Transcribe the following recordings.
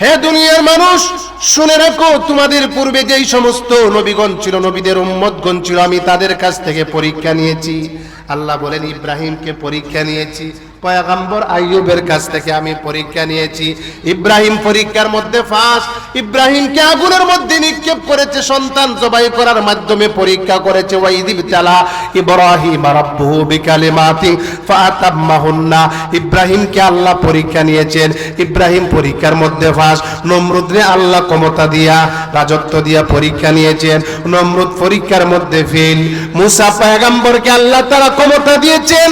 হে দুনিয়ার মানুষ, শুনে রাখো, তোমাদের পূর্বে যেই সমস্ত নবীগণ ছিল, নবীদের উম্মতগণ ছিল, আমি তাদের কাছ থেকে পরীক্ষা নিয়েছি। আল্লাহ বলেন, ইব্রাহিমকে পরীক্ষা নিয়েছি। পয়গাম্বর আইয়ুবের কাছ থেকে আমি পরীক্ষা নিয়েছি। ইব্রাহিম পরীক্ষার মধ্যে ফাঁস। ইব্রাহিমকে আগুনের মধ্যে নিক্ষেপ করেছে, সন্তান জবাই করার মাধ্যমে পরীক্ষা করেছে। ওয়াইদিব তালা ইব্রাহিম রাব্বুহু বিকালিমাতিন ফাতাম্মাহুন্না। ইব্রাহিমকে আল্লাহ পরীক্ষা নিয়েছেন। ইব্রাহিম পরীক্ষার মধ্যে ফাঁস। নমরুদরে আল্লাহ ক্ষমতা দিয়া, রাজত্ব দিয়া পরীক্ষা নিয়েছেন। নমরুদ পরীক্ষার মধ্যে ফেল। মুসা পয়গাম্বরকে আল্লাহ তারা ক্ষমতা দিয়েছেন।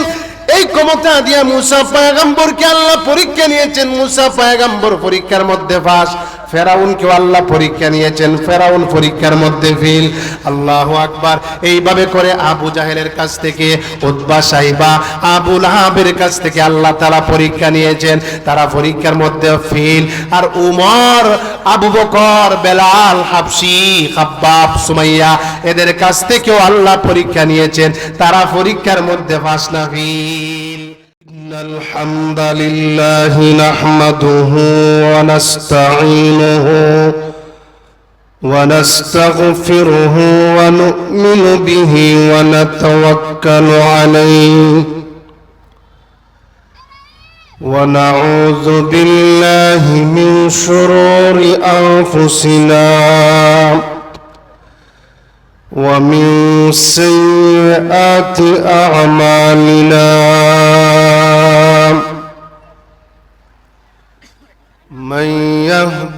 এই ক্ষমতা দিয়া মুসা পায়গাম্বরকে আল্লাহ পরীক্ষা নিয়েছেন। মুসা পায়গাম্বর পরীক্ষার মধ্যে ফাঁস। ফেরাউনকেও আল্লাহ পরীক্ষা নিয়েছেন। ফেরাউন পরীক্ষার মধ্যে ফিল। আল্লাহ আকবার। এইভাবে করে আবু জাহেলের কাছ থেকে উদ্বা সাহিবা আবু লাহাবের কাছ থেকে আল্লাহ তারা পরীক্ষা নিয়েছেন। তারা পরীক্ষার মধ্যে ফিল। আর Umar, Abu Bakr, Bilal, Hafsa, Khabbab, Sumaiya, এদের কাছ থেকেও আল্লাহ পরীক্ষা নিয়েছেন। তারা পরীক্ষার মধ্যে ফাঁস না, ফিল। الحمد لله نحمده ونستعينه ونستغفره ونؤمن به ونتوكل عليه ونعوذ بالله من شرور أنفسنا ومن سيئات أعمالنا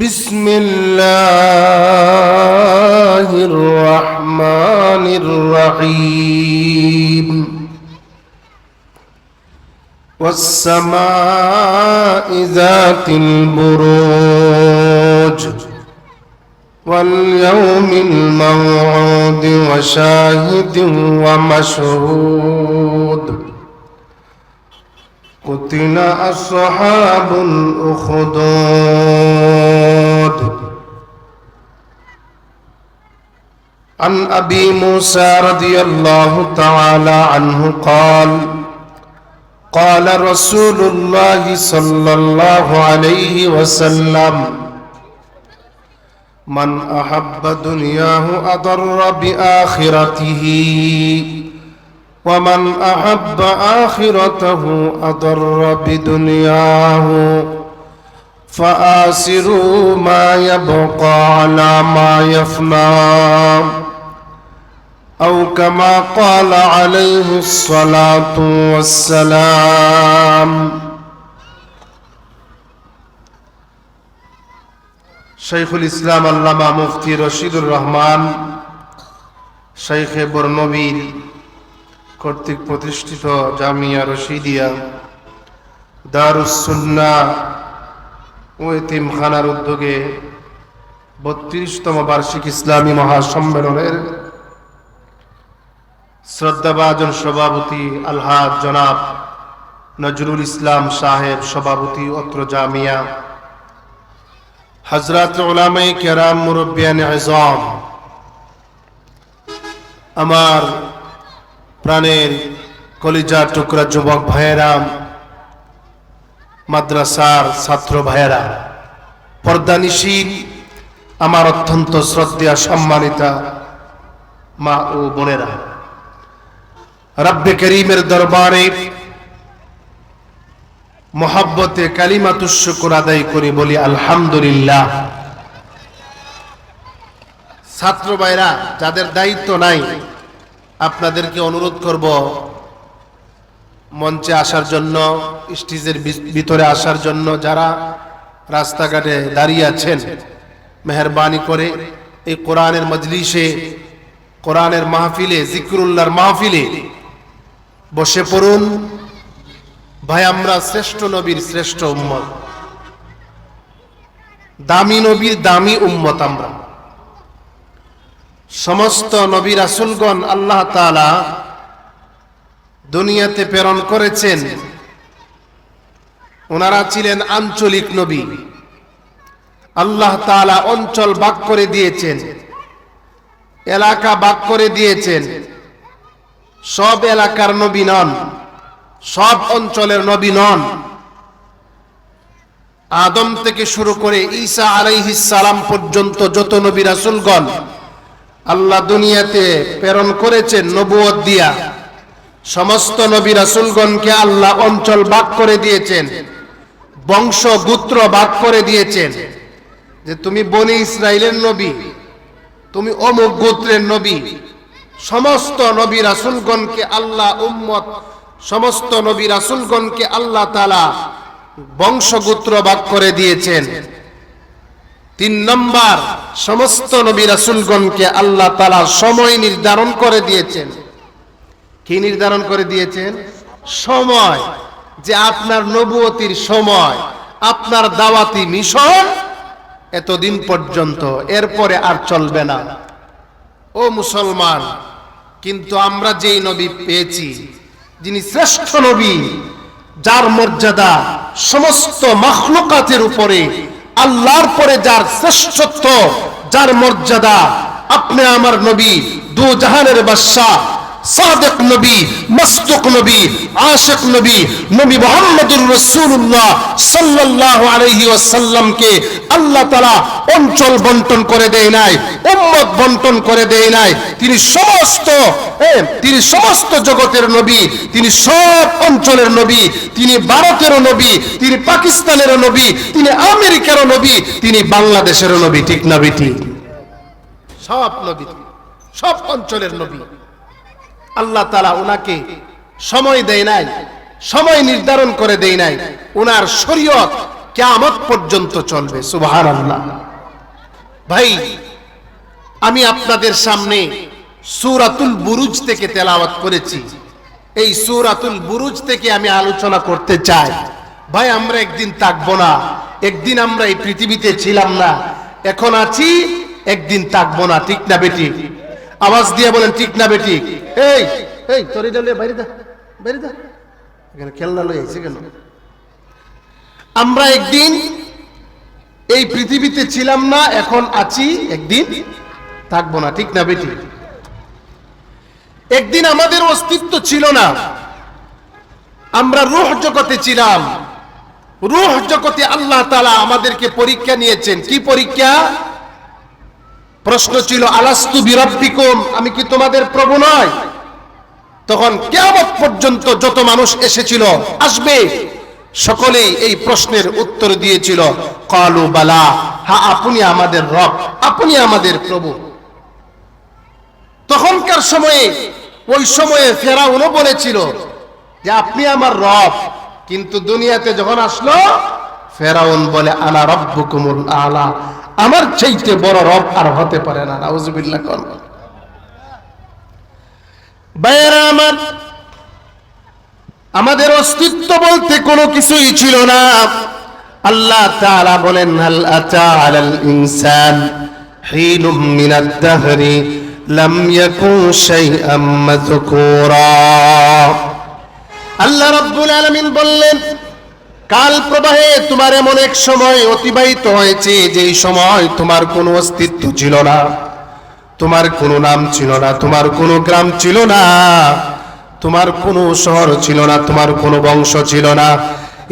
بسم الله الرحمن الرحيم. والسماء ذات البروج واليوم الموعود وشاهد ومشهود. قتل أصحاب الأخدود عن أبي موسى رضي الله تعالى عنه قال قال رسول الله صلى الله عليه وسلم من أحب دنياه أضر بآخرته ومن أحب آخرته أضر بدنياه فآسروا ما يبقى على ما يفنى أو كما قال عليه الصلاة والسلام شيخ الإسلام اللهم مفتي رشيد الرحمن شيخ برنوبيل কর্তৃক প্রতিষ্ঠিত জামিয়া রশিদিয়া দারুসুন্না ও এতিমখানার উদ্যোগে বত্রিশতম বার্ষিক ইসলামী মহাসম্মেলনের শ্রদ্ধাভাজন সভাপতি আলহাজ জনাব নজরুল ইসলাম সাহেব সভাপতি অত্র জামিয়া হজরত ওলামাই কেরাম মুরব্বিয়ান আজম আমার প্রাণের কলিজার টুকরা যুবক ভাইয়েরাম মাদ্রাসার ছাত্র ভাইয়েরা পর্দানিশীল আমার অত্যন্ত শ্রদ্ধা সম্মানিতা মা ও বোনেরা। রব্বে করিমের দরবারে মোহাব্বতে কালিমাতুশুকুর আদায় করি, বলি আলহামদুলিল্লাহ। ছাত্র ভাইরা যাদের দায়িত্ব নাই আপনাদেরকে অনুরোধ করব মঞ্চে আসার জন্য, স্টেজের ভিতরে আসার জন্য যারা রাস্তাঘাটে দাঁড়িয়ে আছেন, মেহরবানি করে এই কোরআনের মজলিসে, কোরআনের মাহফিলে, জিক্রুল্লাহর মাহফিলে বসে পড়ুন। ভাই, আমরা শ্রেষ্ঠ নবীর শ্রেষ্ঠ উম্মত। দামি নবীর দামি উম্মত আমরা। সমস্ত নবী রাসুলগণ আল্লাহ তাআলা দুনিয়াতে প্রেরণ করেছেন। ওনারা ছিলেন আঞ্চলিক নবী। আল্লাহ তাআলা অঞ্চল বাক করে দিয়েছেন। এলাকা বাক করে দিয়েছেন। সব এলাকার নবী নন, সব অঞ্চলের নবী নন। আদম থেকে শুরু করে ঈসা আলাইহিস সালাম পর্যন্ত যত নবী রাসূলগণ আল্লাহ দুনিয়াতে প্রেরণ করেছেন নবুয়ত দিয়া। সমস্ত নবী রাসূলগণকে আল্লাহ অঞ্চল ভাগ করে দিয়েছেন, বংশ, গোত্র ভাগ করে দিয়েছেন। যে তুমি বনি ইসরায়েলের নবী, তুমি অমুক গোত্রের নবী, সমস্ত নবী রাসূলগণকে আল্লাহ উম্মত, সমস্ত নবী রাসূলগণকে আল্লাহ তাআলা বংশগোত্র ভাগ করে দিয়েছেন। তিন নম্বর, সমস্ত নবী রাসূলগণকে আল্লাহ তাআলা সময় নির্ধারণ করে দিয়েছেন। কি নির্ধারণ করে দিয়েছেন? সময়। যে আপনার নবুয়তির সময়, আপনার দাওয়াতি মিশন এতদিন পর্যন্ত, এরপরে আর চলবে না। ও মুসলমান, কিন্তু আমরা যেই নবী পেয়েছি, যিনি শ্রেষ্ঠ নবী, যার মর্যাদা সমস্ত মখলুকাতের উপরে আল্লাহর পরে যার শ্রেষ্ঠত্ব যার মর্যাদা আপনি আমার নবী দু জাহানের বাদশাহ সাদেক নবী মস্তুক নবী, আশেক নবী নবী মোহাম্মদুর রসুল্লাহ সাল্লাল্লাহু আলাইহি ওয়াসাল্লামকে আল্লাহ তাআলা অঞ্চল বন্টন করে দেয় নাই, উম্মত বন্টন করে দেয় নাই। তিনি সমস্ত তিনি সমস্ত জগতের নবী, তিনি সব অঞ্চলের নবী, তিনি ভারতেরও নবী, তিনি পাকিস্তানেরও নবী, তিনি আমেরিকারও নবী, তিনি বাংলাদেশেরও নবী, ঠিক না ঠিক সব নবী, সব অঞ্চলের নবী। আল্লাহ তালা ওনাকে সময় দেয় নাই, সময় নির্ধারণ করে দেয় নাই ওনার শরীয়ত কেয়ামত পর্যন্ত চলবে সুবাহান আল্লাহ ভাই, আমি আপনাদের সামনে সুরাতুল বুরুজ থেকে তেলাওয়াত করেছি। এই সুরাতুল বুরুজ থেকে আমি আলোচনা করতে চাই। ভাই, আমরা একদিন থাকব না, একদিন আমরা এই পৃথিবীতে ছিলাম না, এখন আছি, একদিন থাকব না, ঠিক না বেটি আওয়াজ দিয়ে বলেন, ঠিক না বেটি এই এই, তোর বাইরে দা বাইরে দা এখানে খেলনা লই আইছে কেন? আমরা একদিন এই পৃথিবীতে ছিলাম না, এখন আছি একদিন থাকব না, ঠিক না বেটি একদিন আমাদের অস্তিত্ব ছিল না, আমরা রুহ জগতে ছিলাম। রুহ জগতে আল্লাহ তালা আমাদেরকে পরীক্ষা নিয়েছেন। কি পরীক্ষা? প্রশ্ন ছিল, আলাস্তু বিরব্বিকুম? আমি কি তোমাদের প্রভু নয় তখন কেয়ামত পর্যন্ত যত মানুষ এসেছিল, আসবে। সকলেই এই প্রশ্নের উত্তর দিয়েছিল, কালু বালা, হা, আপনি আমাদের রব, আপনি আমাদের প্রভু। তখনকার সময়ে, ওই সময়ে ফেরাউনও বলেছিল যে, আপনি আমার রব। কিন্তু দুনিয়াতে যখন আসলো ফেরাউন বলে আনা রব্বুকুমুল আলা। আমার চাইতে বড় রব আর হতে পারে না। নাউজুবিল্লাহ ভাইয়েরা, আমার আমাদের অস্তিত্ব বলতে কোনো কিছুই ছিল না। আল্লাহ তাআলা বলেন, হাল আতা আলাল ইনসান হিনুম মিনাদ দাহরি লাম ইয়াকুন শাইআম মাযকুরা। আল্লাহ রাব্বুল আলামিন বললেন কাল প্রবাহে তোমার এমন এক সময় অতিবাহিত হয়েছে, যেই সময় তোমার কোনো অস্তিত্ব ছিল না। তোমার কোনো নাম ছিল না, তোমার কোনো গ্রাম ছিল না, তোমার কোনো শহর ছিল না, তোমার কোনো বংশ ছিল না।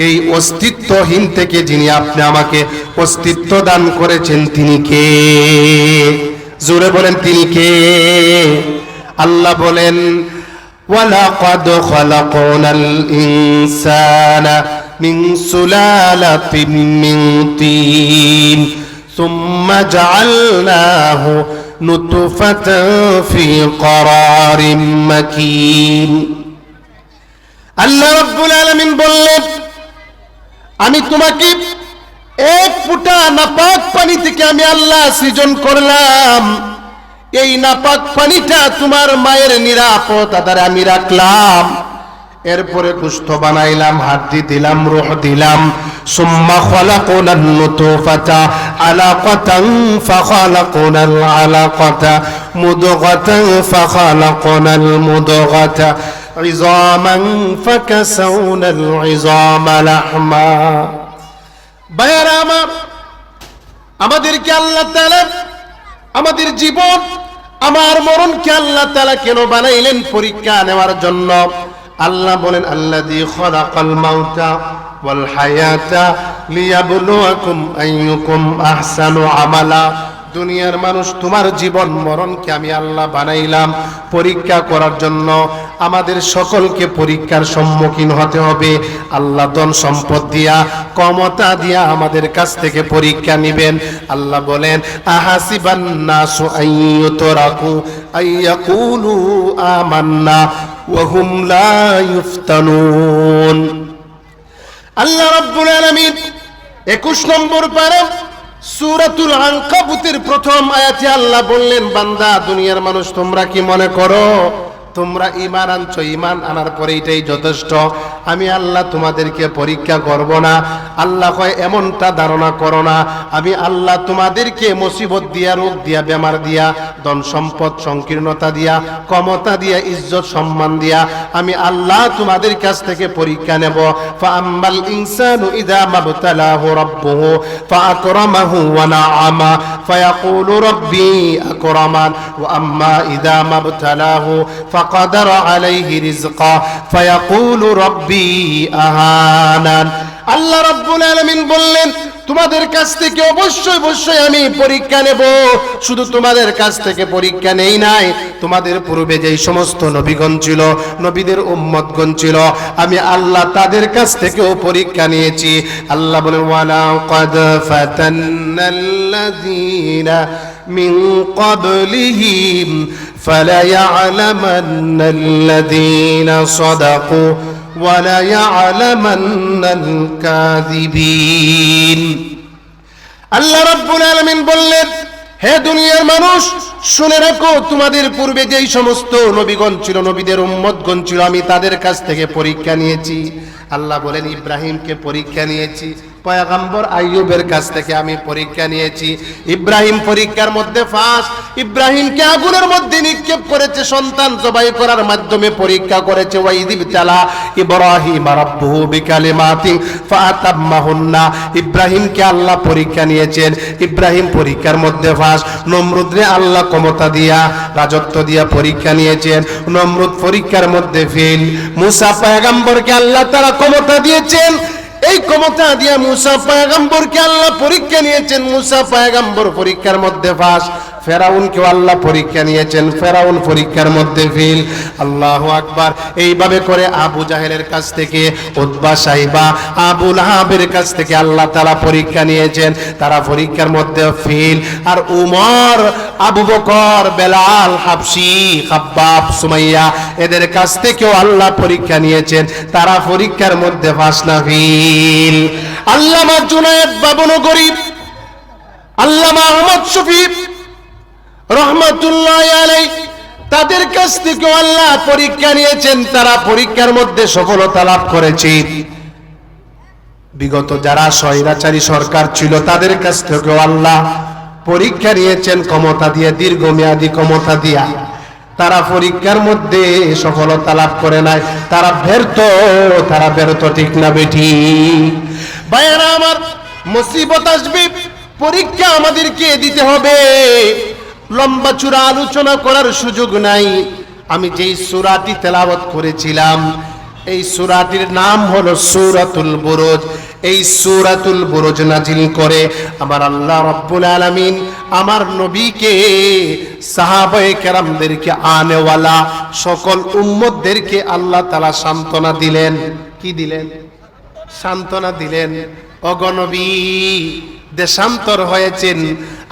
এই অস্তিত্বহীন থেকে যিনি আপনি আমাকে অস্তিত্ব দান করেছেন, তিনি কে? জোরে বলেন, তিনি কে? আল্লাহ বলেন, ওয়ালাকাদ খালাকনাল ইনসানা من سلالة من طين ثم جعلناه نطفة في قرار مكين আল্লাহ রাব্বুল আলামিন বললেন আমি তোমাকে এক ফুটা নাপাক পানি থেকে আমি আল্লাহ সৃজন করলাম এই নাপাক পানিটা তোমার মায়ের নিরাপদ আধারে আমি রাখলাম এরপরে কুষ্ঠ বানাইলাম হাড্ডি দিলাম রোহ দিলাম সুম্মা খলাকুনান নুতুফাতা আলাকাতান ফাখালাকুনাল আলাকাতা মুদগাতান ফাখালাকুনাল মুদগাতা عظاما فكسونا العظام لحما ভাইয়ারা আমার আমাদেরকে আল্লাহ তাআলা আমাদের জীবন আমার মরণকে আল্লাহ তাআলা কেন বানাইলেন পরীক্ষা নেওয়ার জন্য আল্লাহ বলেন, আল্লাযী খলাকাল মাউতা ওয়াল হায়াতা লিয়াবলুয়াকুম আমালা। দুনিয়ার মানুষ, তোমার জীবন মরণকে আমি আল্লাহ বানাইলাম পরীক্ষা করার জন্য। আমাদের সকলকে পরীক্ষার সম্মুখীন হতে হবে। আল্লাহ ধন সম্পদ দিয়া, ক্ষমতা দিয়া আমাদের কাছ থেকে পরীক্ষা নেবেন। আল্লাহ বলেন, আহাসিবান নাসু আইয়ুতরাকু আইয়াকুলু আমান্না। আল্লাহ রাব্বুল আলামিন 21 নম্বর পারা সূরাতুল আনকাবুতের প্রথম আয়াতে আল্লাহ বললেন, বান্দা, দুনিয়ার মানুষ, তোমরা কি মনে করো? তোমরা ইমান আনছো ইমান আনার পরে এটাই যথেষ্ট। আমি আল্লাহ তোমাদেরকে পরীক্ষা করব না। আল্লাহ কয়, এমনটা ধারণা করো না। আমি আল্লাহ তোমাদেরকে মুসিবত দিয়া, রোগ দিয়া, বেমার দিয়া, ধন সম্পদ সংকীর্ণতা দিয়া, ক্ষমতা দিয়া, ইজ্জত সম্মান দিয়া, আমি আল্লাহ তোমাদের কাছ থেকে পরীক্ষা নেব। ফাআম্মাল ইনসানু ইযা মাবতালাহু রাব্বুহু ফাআকরামাহু ওয়া নাআমা ফায়াকুলু রাব্বি আকরামান। ওয়া আম্মা ইযা মাবতালাহু ফাকাদারা আলাইহি রিযকা ফায়াকুলু রাব্বি আহানান। আল্লাহ বললেন, তোমাদের কাছ থেকে অবশ্যই অবশ্যই আমি পরীক্ষা নেব। শুধু তোমাদের কাছ থেকে পরীক্ষা নেই নাই, তোমাদের পূর্বে যেই সমস্ত নবীগণ ছিল, নবীদের উম্মতগণ ছিল, আমি আল্লাহ তাদের কাছ থেকেও পরীক্ষা নিয়েছি। আল্লাহ বলে ওয়ালা কদ মিন ক্বাবলিহিম وليعلمن الكاذبين আল্লাহ রাব্বুল আলামিন বললেন হে দুনিয়ার মানুষ শুনে রাখো তোমাদের পূর্বে যেই সমস্ত নবীগণ ছিল নবীদের উম্মতগণ ছিল আমি তাদের কাছ থেকে পরীক্ষা নিয়েছি আল্লাহ বলেন ইব্রাহিমকে পরীক্ষা নিয়েছি পয়গম্বর আইয়ুবের কাছ থেকে আমি পরীক্ষা নিয়েছি। ইব্রাহিম পরীক্ষার মধ্যে ফাঁস। ইব্রাহিমকে আগুনের মধ্যে নিক্ষেপ করেছে, সন্তান জবাই করার মাধ্যমে পরীক্ষা করেছে। ওয়াইদিব তালা, ইব্রাহিম, রাব্বুহু ফাতাম্মাহুন্না। ইব্রাহিমকে আল্লাহ পরীক্ষা নিয়েছেন। ইব্রাহিম পরীক্ষার মধ্যে ফাঁস। নমরুদরে আল্লাহ ক্ষমতা দিয়া, রাজত্ব দিয়া পরীক্ষা নিয়েছেন। নমরুদ পরীক্ষার মধ্যে ফেল। মুসা পয়গম্বরকে আল্লাহ তারা ক্ষমতা দিয়েছেন। এই ক্ষমতা দিয়ে মুসা পায়গাম্বরকে আল্লাহ পরীক্ষা নিয়েছেন। মুসা পায়গাম্বর পরীক্ষার মধ্যে ফাঁস। ফেরাউনকেও আল্লাহ পরীক্ষা নিয়েছেন, ফেরাউন পরীক্ষার মধ্যে ফিল। আল্লাহ আকবার। এইভাবে করে আবু জাহেলের কাছ থেকে উদ্বা সাহিবা আবু লাহাবের কাছ থেকে আল্লাহ তারা পরীক্ষা নিয়েছেন। তারা পরীক্ষার মধ্যে ফিল। আর Umar, Abu Bakr, Bilal Habashi Khabbab, Sumayya, এদের কাছ থেকেও আল্লাহ পরীক্ষা নিয়েছেন। তারা পরীক্ষার মধ্যে ফাঁস না, ফিল। আল্লামা জুনায়েদ বাবনগরী আল্লামা আহমদ শফিক রহমতুল্লাহ তাদের কাছ থেকে আল্লাহ পরীক্ষা নিয়েছেন, তারা পরীক্ষার মধ্যে সফলতা লাভ করেছে। বিগত যারা স্বৈরাচারী সরকার ছিল, তাদের কাছ থেকেও আল্লাহ পরীক্ষা নিয়েছেন ক্ষমতা দিয়ে, দীর্ঘমেয়াদী ক্ষমতা দিয়া। তারা পরীক্ষার মধ্যে সফলতা লাভ করে নাই, তারা ব্যর্থ তারা ব্যর্থ ঠিক না বেঠি। ভাইয়ারা আমার মুসিবত আসবে, পরীক্ষা আমাদেরকে দিতে হবে। লম্বা চূড়া আলোচনা করার সুযোগ নাই। আমি যেই সুরাটি তেলাবত করেছিলাম, এই সুরাটির নাম হলো সুরাতুল বুরুজ। এই সুরাতুল বুরুজ নাজিল করে আমার আল্লাহ রাব্বুল আলামিন আমার নবীকে, সাহাবায়ে কেরামদেরকে, আনেওয়ালা সকল উম্মতদেরকে আল্লাহ তাআলা সান্ত্বনা দিলেন। কি দিলেন? সান্ত্বনা দিলেন অগনবী দেশান্তর হয়েছেন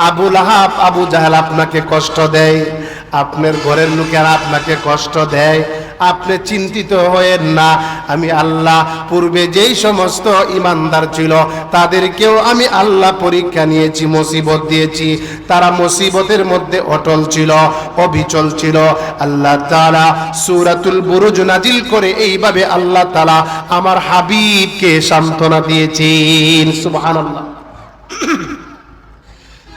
আবুল আহাব আবু জাহাল আপনাকে কষ্ট দেয়, আপনার ঘরের লোকেরা আপনাকে কষ্ট দেয়, আপনি চিন্তিত হয়েন না, আমি আল্লাহ পূর্বে যেই সমস্ত ইমানদার ছিল, তাদেরকেও আমি আল্লাহ পরীক্ষা নিয়েছি, মুসিবত দিয়েছি, তারা মুসিবতের মধ্যে অটল ছিল, অবিচল ছিল। আল্লাহ তাআলা সূরাতুল বুরুজ নাজিল করে এইভাবে আল্লাহ তাআলা আমার হাবিবকে সান্ত্বনা দিয়েছেন, সুবহানাল্লাহ।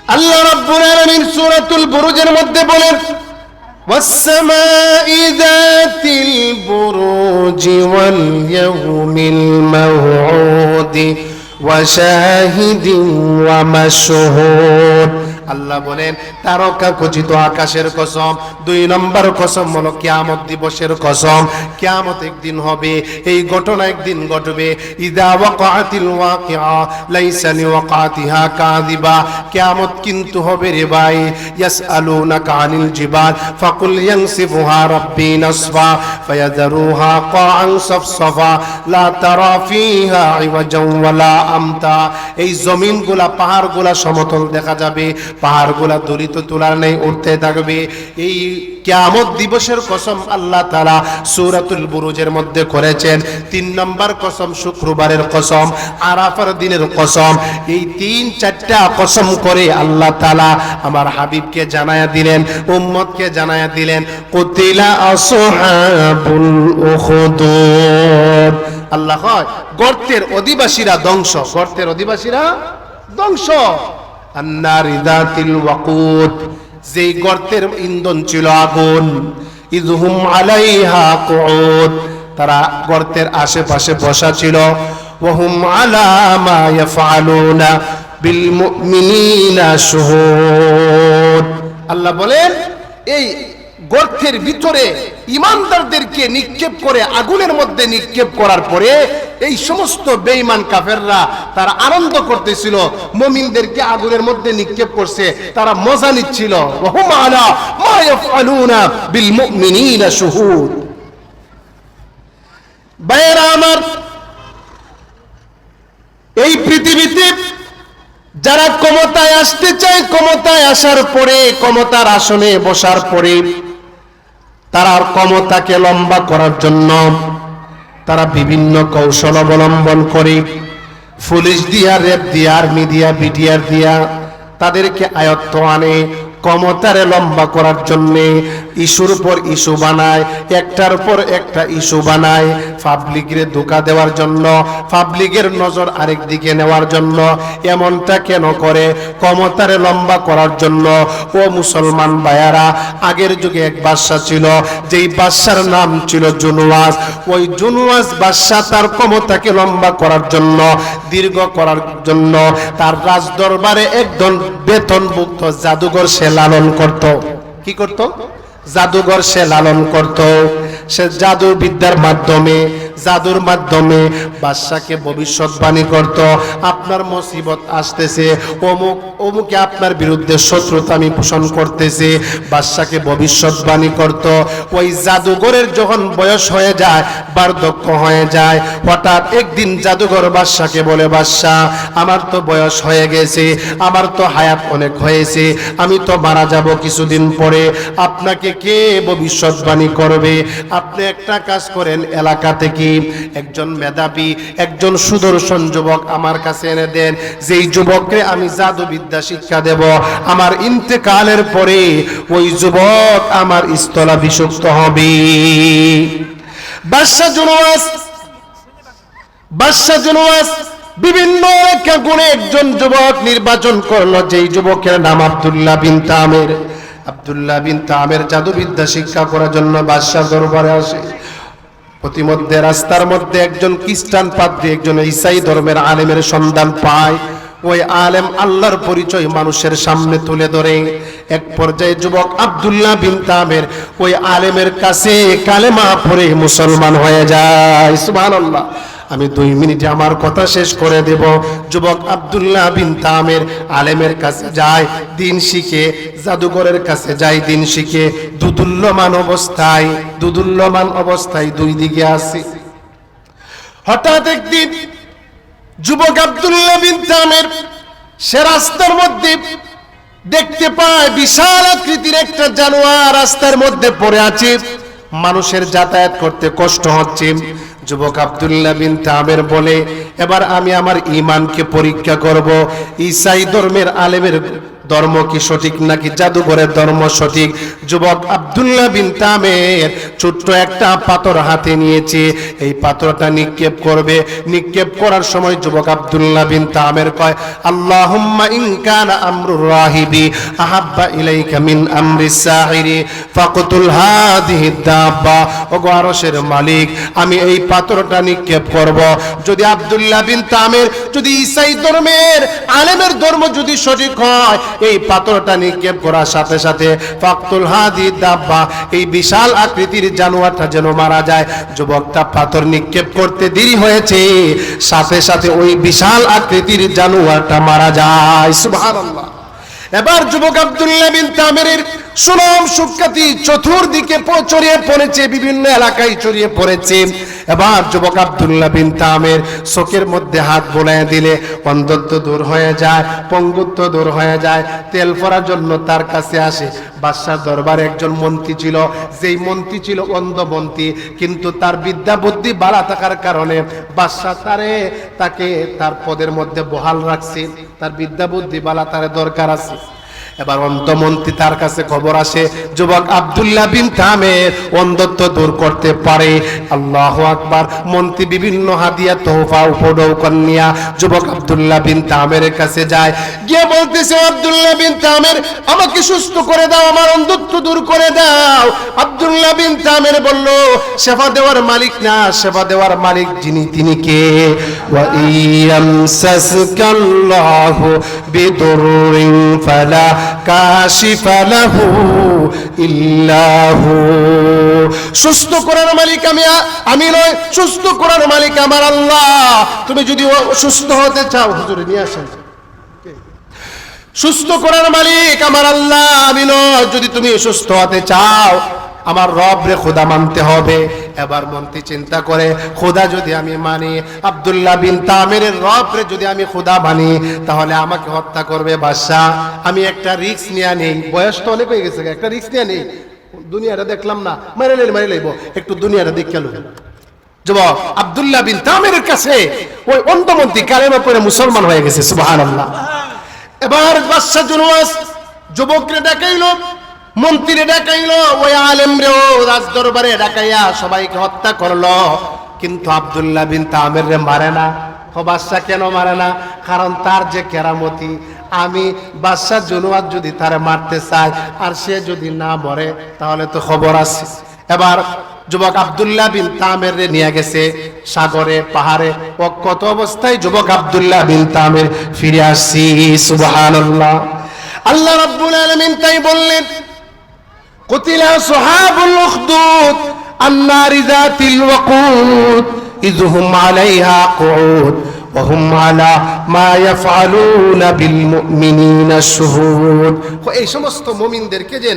আল্লাহ রাব্বুল আলামিন সূরাতুল বুরুজের মধ্যে বলেন والسماء ذات البروج واليوم الموعود وشاهد ومشهود আল্লাহ বলেন, তারকা খচিত আকাশের কসম, দুই নম্বর কসম হলো কিয়ামত দিবসের কসম। কিয়ামত একদিন হবে, এই ঘটনা একদিন ঘটবে। ইদা ওয়াকাতিল ওয়াকিআ, লাইসা লিওয়াকাতিহা কাযিবা। কিয়ামত কিন্তু হবে রে ভাই, ইয়াসআলুনাকা আনিল জিবাল, ফাকুল ইয়ানসিফুহা রাব্বি নাসফা ফায়াযরুহা কাআন সাফসাফা, লা তারা ফিহা ইওয়াজান ওয়ালা আমতা। এই জমিনগুলা, পাহাড়গুলা সমতল দেখা যাবে পাহাড়গুলা দলিত তোলার নেই, উঠতে থাকবে। এই কিয়ামত দিবসের কসম আল্লাহ তাআলা সূরাতুল বুরুজের মধ্যে করেছেন। তিন নম্বর কসম শুক্রবারের কসম, আরাফার দিনের কসম। এই তিন চারটা কসম করে আল্লাহ তালা আমার হাবিবকে জানায়া দিলেন, উম্মতকে জানায়া দিলেন, কুতিলা আসহাবুল আল্লাহ কয়, গর্তের অধিবাসীরা ধ্বংস, গর্তের অধিবাসীরা ধ্বংস। যেই গর্তের ইন্ধন ছিল আগুন ইজহুম আলাইহা কুউদ। তারা গর্তের আশেপাশে বসা ছিল। ওহুম আলা মা ইয়াফআলুনা বিল মুমিনিনা শুহুদ। আল্লাহ বলেন, এই গর্তের ভিতরে ইমানদারদেরকে নিক্ষেপ করে, আগুনের মধ্যে নিক্ষেপ করার পরে এই সমস্ত বেঈমান কাফেররা তারা আনন্দ করতেছিল। মুমিনদেরকে আগুনের মধ্যে নিক্ষেপ করছে, তারা মজা নিচ্ছিল। আমার, এই পৃথিবীতে যারা ক্ষমতায় আসতে চায়, ক্ষমতায় আসার পরে, ক্ষমতার আসনে বসার পরে তারা ক্ষমতাকে লম্বা করার জন্য তারা বিভিন্ন কৌশল অবলম্বন করে। পুলিশ দিয়া, রেপ দিয়া, আর্মি দিয়া বিটিআর দিয়া তাদেরকে আয়ত্ত আনে, ক্ষমতারে লম্বা করার জন্য ইস্যুর পর ইস্যু বানায়, একটার পর একটা ইস্যু বানায়। পাবলিকের ধোকা দেওয়ার জন্য, পাবলিকের নজর আরেক দিকে নেওয়ার জন্য, এমনটা কেন করে? ক্ষমতারে লম্বা করার জন্য। ও মুসলমান ভাইয়ারা, আগের যুগে এক বাদশা ছিল, যেই বাদশার নাম ছিল জুনুয়াস ওই জুনুয়াস বাদশা তার ক্ষমতাকে লম্বা করার জন্য, দীর্ঘ করার জন্য, তার রাজদরবারে একজন বেতনভুক্ত জাদুঘর সে লালন করত। কি করত? জাদুঘর সে লালন করত। সে জাদু বিদ্যার মাধ্যমে, জাদুর মাধ্যমে বাদশাকে ভবিষ্যৎবাণী করত। আপনার মুসিবত আসতেছে, অমুক, অমুকে আপনার বিরুদ্ধে শত্রুতা আমি পোষণ করতেছে, বাদশাকে ভবিষ্যৎবাণী করত। ওই জাদুঘরের যখন বয়স হয়ে যায়, বার্ধক্য হয়ে যায়, হঠাৎ একদিন জাদুঘর বাদশাকে বলে বাদশাহ আমার তো বয়স হয়ে গেছে, আমার তো হায়াত অনেক হয়েছে, আমি তো মারা যাব কিছুদিন পরে। আপনাকে কে ভবিষ্যৎবাণী করবে? আপনি একটা কাজ করেন, এলাকা থেকে একজন মেধাবী, একজন সুদর্শন যুবক আমার কাছে এনে দেন, যেই যুবককে আমি জাদুবিদ্যা শিক্ষা দেব, আমার ইন্তেকালের পরে ওই যুবক আমার স্থলাভিষিক্ত হবে। বাদশাহ বাদশাহ বিভিন্ন একটা গুণে একজন যুবক নির্বাচন করল, যেই যুবকের নাম আব্দুল্লাহ বিন তামের। আব্দুল্লাহ বিন তামের জাদুবিদ্যা শিক্ষা করার জন্য বাদশাহ দরবারে আসে। প্রতিমধ্যে রাস্তার মধ্যে একজন খ্রিস্টান পাদ্রী, একজন ইসাই ধর্মের আলেমের সন্ধান পায়। ওই আলেম আল্লাহর পরিচয় মানুষের সামনে তুলে ধরে। এক পর্যায়ে যুবক আব্দুল্লাহ বিন তামের ওই আলেমের কাছে কালেমা পড়ে মুসলমান হয়ে যায়। সুবহানাল্লাহ। আমি দুই মিনিটে আমার কথা শেষ করে দেব। যুবক আব্দুল্লাহ বিন তামের আলেমের কাছে যায়, দিন শিখে, জাদুঘরের কাছে যায়, দিন শিখে। দুদুল্যমান অবস্থায় দুদুল্যমান অবস্থায় দুই দিকে আছে হঠাৎ একদিন যুবক আব্দুল্লাহ বিন তামের সে রাস্তার মধ্যে দেখতে পায় বিশাল আকৃতির একটা জানোয়ার রাস্তার মধ্যে পড়ে আছে। মানুষের যাতায়াত করতে কষ্ট হচ্ছে। যুবক আবদুল্লাহ বিন তামের বলে এবার আমি আমার ইমানকে পরীক্ষা করব। ইসাই ধর্মের আলেমের ধর্ম কি সঠিক নাকি জাদুঘরের ধর্ম সঠিক? যুবক আব্দুল্লাহ বিন তামের ছোট্ট একটা পাথর হাতে নিয়েছে। এই পাথরটা নিক্ষেপ করবে। নিক্ষেপ করার সময় যুবক আব্দুল্লাহ বিন তামের কয়, আল্লাহুম্মা ইন কানা আমরুর রাহিবি, আহাব্বা ইলাইকা মিন আমরি সাহিরি, ফাকতুল হাদিহি দাব্বা। ওগো আরশের মালিক, আমি এই পাথরটা নিক্ষেপ করব। যদি আব্দুল্লাহ বিন তামের, যদি ইসাই ধর্মের, আলেমের ধর্ম যদি সঠিক হয় এই পাথরটা নিক্ষেপ করার সাথে সাথে ফাকতুল হাদি দাব্বা, এই বিশাল আকৃতির জানোয়ারটা যেন মারা যায়। যুবকটা পাথর নিক্ষেপ করতে দেরি হয়েছে, সাথে সাথে ওই বিশাল আকৃতির জানোয়ারটা মারা যায়। সুবহানাল্লাহ। এবার যুবক আব্দুল্লাহ বিন তামেরের সুনাম সুখ্যাতি চতুর্দিকে ছড়িয়ে পড়েছে, বিভিন্ন এলাকায় ছড়িয়ে পড়েছে। এবার যুবক আব্দুল্লাহ বিন তামের চোখের মধ্যে হাত বোলায় দিলে অন্ধত্ব দূর হয়ে যায়, পঙ্গুত্ব দূর হয়ে যায়, তেল পরার জন্য তার কাছে আসে। বাদশাহ দরবারে একজন মন্ত্রী ছিল, যেই মন্ত্রী ছিল অন্ধ মন্ত্রী কিন্তু তার বিদ্যা বুদ্ধি বাড়া থাকার কারণে বাদশাহ তারে, তাকে তার পদের মধ্যে বহাল রাখছে। তার বিদ্যা বুদ্ধি বালা, তার দরকার আছে। এবার অন্তমন্ত্রী তার কাছে খবর আসে, যুবক আব্দুল্লাহ বিন তামের অন্ধত্ব দূর করতে পারে। আল্লাহ আকবার, মন্ত্রী বিভিন্ন হাদিয়া, তোহফা উপডৌকন নিয়া যুবক আব্দুল্লাহ বিন তামের কাছে যায়। গিয়ে বলতেছে, আব্দুল্লাহ বিন তামের, আমাকে সুস্থ করে দাও, আমার অন্ধত্ব দূর করে দাও। আব্দুল্লাহ বিন তামের বলল, সেবা দেওয়ার মালিক না, সেবা দেওয়ার মালিক যিনি, তিনি কে? ওয়া ইয়ামসাসকাল্লাহু বিদুররিন ফালা কাশিফা ইল্লাহু। সুস্থ করার মালিক আমি আমি নয় সুস্থ করার মালিক আমার আল্লাহ। তুমি যদি সুস্থ হতে চাও, হুজুরে, নিয়ে আসেন। সুস্থ করার মালিক আমার আল্লাহ, আমি নয় যদি তুমি সুস্থ হতে চাও আমার রব রে খোদা মানতে হবে। এবার মন্ত্রী চিন্তা করে, খোদা যদি আমি মানি, আব্দুল্লাহ বিন তামের রব রে যদি আমি খোদা মানি, তাহলে আমাকে হত্যা করবে বাদশাহ। আমি একটা রিক্স নিয়ে নেই। বয়স তো অনেক হয়ে গেছে একটা রিস্ক নিয়ে নেই। দুনিয়াটা দেখলাম না, মেরে নেই মেরে লইব। একটু দুনিয়াটা দেখে লো যুবক, আব্দুল্লাহ বিন তামের কাছে ওই অন্তমন্ত্রী কালেমা পরে মুসলমান হয়ে গেছে, সুবহানাল্লাহ। এবার বাদশাহ জুনওয়াস যুবকরে ডাকাইলো মন্ত্রীরে ডাকাইলো, ওই আলেম রে রাজ দরবারে ডাকাইয়া সবাইকে হত্যা করল। কিন্তু আবদুল্লাহ বিন তামের রে মারে না। ও বাদশাহ কেন মারে না? কারণ তার যে কেরামতি, আমি বাদশাহ জুনওয়াস যদি তারে মারতে চাই, আর সে যদি না মরে, তাহলে তো খবর আছে। এবার যুবক আব্দুল্লাহ বিন তামের রে নিয়ে গেছে সাগরে, পাহাড়ে। ও কত অবস্থায় যুবক আব্দুল্লাহ বিন তামের ফিরে আসছি, সুবহানাল্লাহ। আল্লাহ রাব্বুল আলামিন তাই বললেন قتل أصحاب الأخدود النار ذات الوقود إذ هم عليها قعود وهم على ما يفعلون بالمؤمنين الشهود এই সমস্ত মুমিনদেরকে যে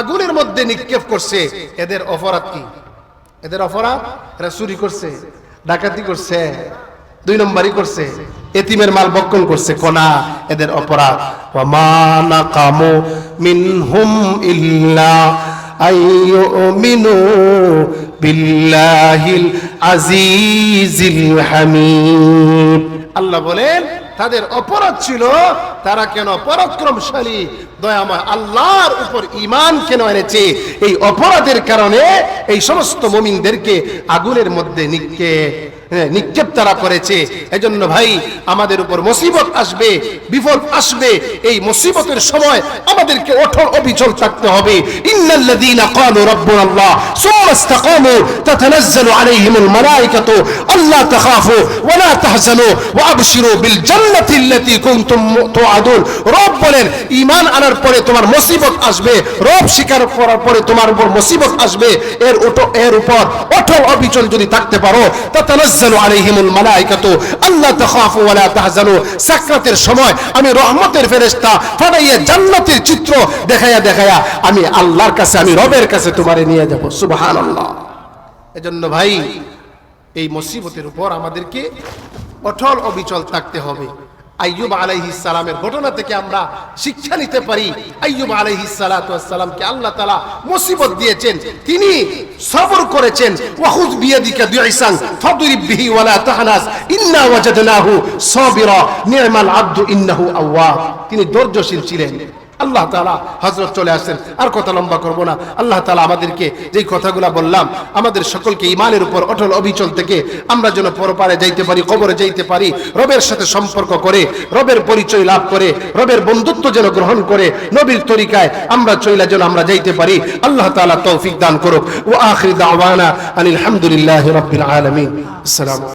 আগুনের মধ্যে নিক্ষেপ করছে এদের অপরাধ কি এদের অপরাধ এরা চুরি করছে ডাকাতি করছে দুই নম্বরই করছে এতিমের মাল বক্ষণ করছে কোনা এদের অপরাধ। ওয়া মা নাকামু মিনহুম ইল্লা আইয়ুমিনু বিল্লাহিল আজিজিল হামিদ। আল্লাহ বলেন তাদের অপরাধ ছিল তারা কেন পরাক্রমশালী? দয়াময় আল্লাহর উপর ইমান কেন এনেছে? এই অপরাধের কারণে এই সমস্ত মুমিনদেরকে আগুনের মধ্যে নিক্ষে হ্যাঁ, নিক্ষেপ তারা করেছে। এজন্য ভাই, আমাদের উপর মুসিবত আসবে, বিপদ আসবে। এই মুসিবতের সময় আমাদেরকে অঠল অবিচল থাকতে হবে। ইন্নাল্লাযীনা ক্বালু রাব্বুনাল্লাহ, সুম্মা ইসতাকামু, তাতানাজ্জালু আলাইহিমুল মালায়েকাতু আল্লা তাখাফু ওয়া লা তাহজানু ওয়া আবশিরু বিল জান্নাতি আল্লাতী কুনতুম তুআদুন। রব বলেন, ঈমান আনার পরে তোমার মুসিবত আসবে, রব স্বীকার করার পরে তোমার উপর মুসিবত আসবে। এর এর উপর অটল অবিচল যদি থাকতে পারো, তাতানাজ্জালু চিত্র আমি আল্লাহর কাছে, আমি রবের কাছে তোমারে নিয়ে ভাই, এই উপর আমাদেরকে অটল অবিচল থাকতে হবে। আইয়ুব আলাইহি সালামের ঘটনা থেকে আমরা শিক্ষা নিতে পারি। আইয়ুব আলাইহি সালাতু সালামকে আল্লাহ তাআলা মুসিবত দিয়েছেন। তিনি সবর করেছেন। ওয়াহুদ বিয়াদিকা দুইসান ফাদরিব বিহি ওয়ালা তাহনাস। ইন্না ওয়াজাদনাহু সাবিরা। নিয়মাল আব্দু ইন্নাহু আওয়াব। তিনি ধৈর্যশীল ছিলেন। আল্লাহ তালা হজরত চলে আসেন আর কথা লম্বা করব না। আল্লাহ তালা আমাদেরকে যেই কথাগুলো বললাম, আমাদের সকলকে ইমানের উপর অটল অবিচল থেকে আমরা যেন পরপারে যাইতে পারি, কবরে যাইতে পারি, রবের সাথে সম্পর্ক করে, রবের পরিচয় লাভ করে, রবের বন্ধুত্ব যেন গ্রহণ করে, নবীর তরিকায় আমরা চইলা যেন আমরা যাইতে পারি, আল্লাহ তালা তৌফিক দান করুক। ও আখরি দাওয়ানা আনিল হামদুলিল্লাহ রব্বিল আলামিন। আসসালামু